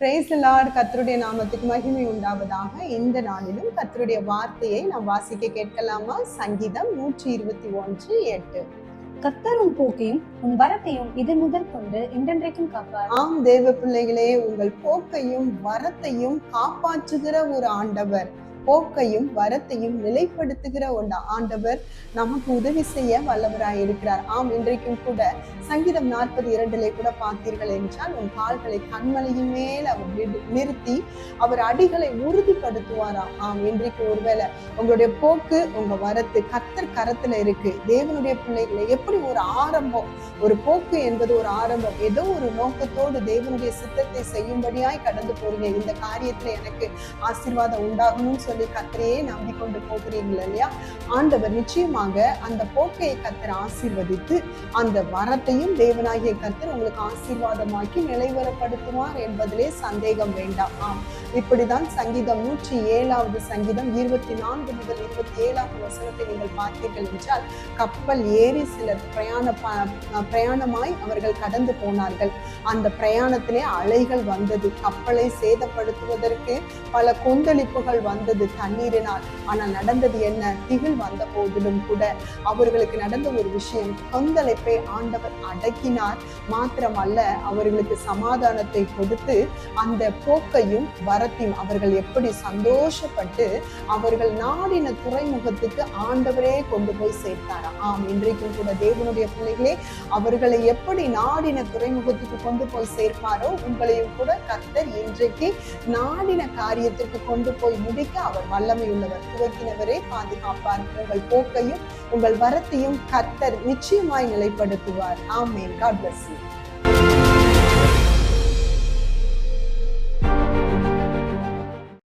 Price Lord கர்த்தருடைய நாமத்துக்கு மகிமை உண்டாவதாக. இந்த நாளிலும் கர்த்தருடைய வார்த்தையை நாம் வாசிக்க கேட்கலாமா? சங்கீதம் நூற்றி இருபத்தி ஒன்று எட்டு. கர்த்தர் உன் போக்கையும் உன் வரத்தையும் இது முதல் கொண்டு என்றென்றைக்கும் காப்பார். ஆம் தேவ பிள்ளைகளே உங்கள் போக்கையும் வரத்தையும் காப்பாற்றுகிற ஒரு ஆண்டவர். போக்கையும் வரத்தையும் நிலைப்படுத்துகிற ஒரு ஆண்டவர் நமக்கு உதவி செய்ய வல்லவராய் இருக்கிறார். ஆம் இன்றைக்கும் கூட சங்கீதம் நாற்பது இரண்டிலே கூட பார்த்தீர்கள் என்றால் உன் கால்களை கண்மலையின் மேல் அவர் நிறுத்தி அவர் அடிகளை உறுதிப்படுத்துவாராம். ஆம் இன்றைக்கு ஒருவேளை உங்களுடைய போக்கு உங்க வரத்து கத்தர் கரத்துல இருக்கு. தேவனுடைய பிள்ளைகளை எப்படி ஒரு ஆரம்பம் ஒரு போக்கு என்பது ஒரு ஆரம்பம். ஏதோ ஒரு நோக்கத்தோடு தேவனுடைய சித்தத்தை செய்யும்படியாய் கடந்து போறீங்க. இந்த காரியத்துல எனக்கு ஆசீர்வாதம் உண்டாகணும்னு சொல்லி சொல்லி கர்த்தரையே நம்பிக்கொண்டு போகிறீர்கள் இல்லையா? ஆண்டவர் நிச்சயமாக அந்த போக்கையை கர்த்தர் ஆசீர்வதித்து அந்த வரத்தையும் தேவனாகிய கர்த்தர் உங்களுக்கு ஆசீர்வாதமாக்கி நிலைவரப்படுத்துவார் என்பதிலே சந்தேகம் வேண்டாம். ஆம். இப்படிதான் சங்கீதம் நூற்றி ஏழாவது சங்கீதம் இருபத்தி நான்கு முதல் இருபத்தி ஏழாவது வசனத்தை நீங்கள் பார்த்தீர்கள் என்றால் கப்பல் ஏறி சிலர் பிரயாண பிரயாணமாய் அவர்கள் கடந்து போனார்கள். அந்த பிரயாணத்திலே அலைகள் வந்தது. கப்பலை சேதப்படுத்துவதற்கு பல கொந்தளிப்புகள் வந்தது. தண்ணீரினால். ஆனால் நடந்தது என்ன? திகில் வந்த போதிலும் கூட அவர்களுக்கு நடந்த ஒரு விஷயம் கொந்தளிப்பை ஆண்டவர் அடக்கினார். மாத்திரமல்ல அவர்களுக்கு சமாதானத்தை கொடுத்து அந்த போக்கையும் வரத்தையும் அவர்கள் எப்படி சந்தோஷப்பட்டு அவர்கள் நாடின துறைமுகத்துக்கு ஆண்டவரே கொண்டு போய் சேர்த்தாராம் ஆம் இன்றைக்கும் கூட தேவனுடைய பிள்ளைகளே அவர்களை எப்படி நாடின துறைமுகத்துக்கு கொண்டு போய் சேர்ப்பாரோ உங்களையும் கூட கர்த்தர் இன்றைக்கு நாடின காரியத்திற்கு கொண்டு போய் முடிக்க அவர் வல்லமை உள்ளவர் துவக்கினவரே பாதுகாப்பார். உங்கள் போக்கையும் உங்கள் வரத்தையும் கர்த்தர் நிச்சயமாய் நிலைப்படுத்துவார். ஆமேன். God bless you